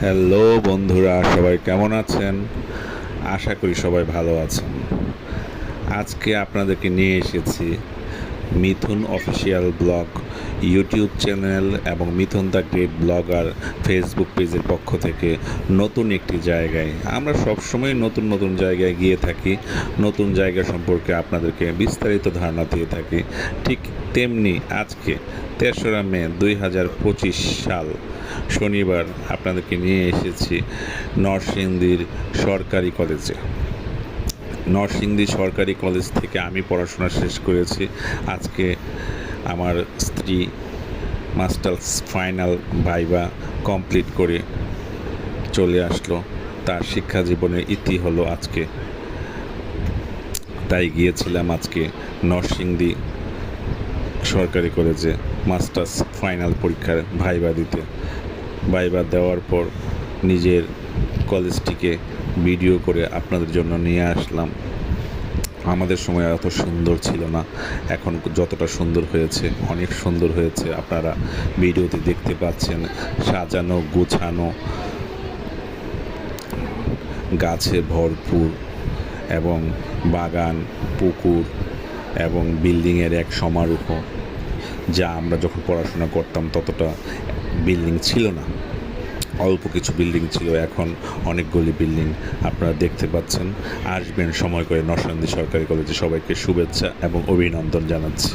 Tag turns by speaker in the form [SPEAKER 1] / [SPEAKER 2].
[SPEAKER 1] Hello বন্ধুরা, সবাই কেমন আছেন? আশা করি সবাই ভালো আছেন। আজকে আপনাদেরকে নিয়ে এসেছি Mithun official blog YouTube channel এবং Mithun the great blogger Facebook পেজের পক্ষ থেকে নতুন একটি জায়গায়। আমরা সবসময় নতুন নতুন জায়গায় গিয়ে থাকি, নতুন জায়গা সম্পর্কে আপনাদেরকে বিস্তারিত ধারণা দিয়ে থাকি। ঠিক তেমনি আজকে তেসরা মে দুই হাজার পঁচিশ সাল, শনিবার আপনাদেরকে নিয়ে এসেছি নরসিংদীর সরকারি কলেজে। নরসিংদী সরকারি কলেজ থেকে আমি পড়াশোনা শেষ করেছি। আজকে আমার স্ত্রী মাস্টার্স ফাইনাল ভাইবা কমপ্লিট করে চলে আসলো। তার শিক্ষা জীবনের ইতি হলো আজকে। তাই গিয়েছিলাম আজকে নরসিংদী সরকারি কলেজে মাস্টার্স ফাইনাল পরীক্ষার ভাইবা দিতে। ভাইবা দেওয়ার পর নিজের কলেজটিকে ভিডিও করে আপনাদের জন্য নিয়ে আসলাম। আমাদের সময় এত সুন্দর ছিল না। এখন যতটা সুন্দর হয়েছে, অনেক সুন্দর হয়েছে। আপনারা ভিডিওতে দেখতে পাচ্ছেন, সাজানো, গোছানো, গাছে ভরপুর এবং বাগান, পুকুর এবং বিল্ডিংয়ের এক সমারোহ। যা আমরা যখন পড়াশোনা করতাম, ততটা বিল্ডিং ছিল না। অল্প কিছু বিল্ডিং ছিল, এখন অনেকগুলি বিল্ডিং আপনারা দেখতে পাচ্ছেন। আসবেন সময় করে নরসিংদী সরকারি কলেজে সবাইকে শুভেচ্ছা এবং অভিনন্দন জানাচ্ছি।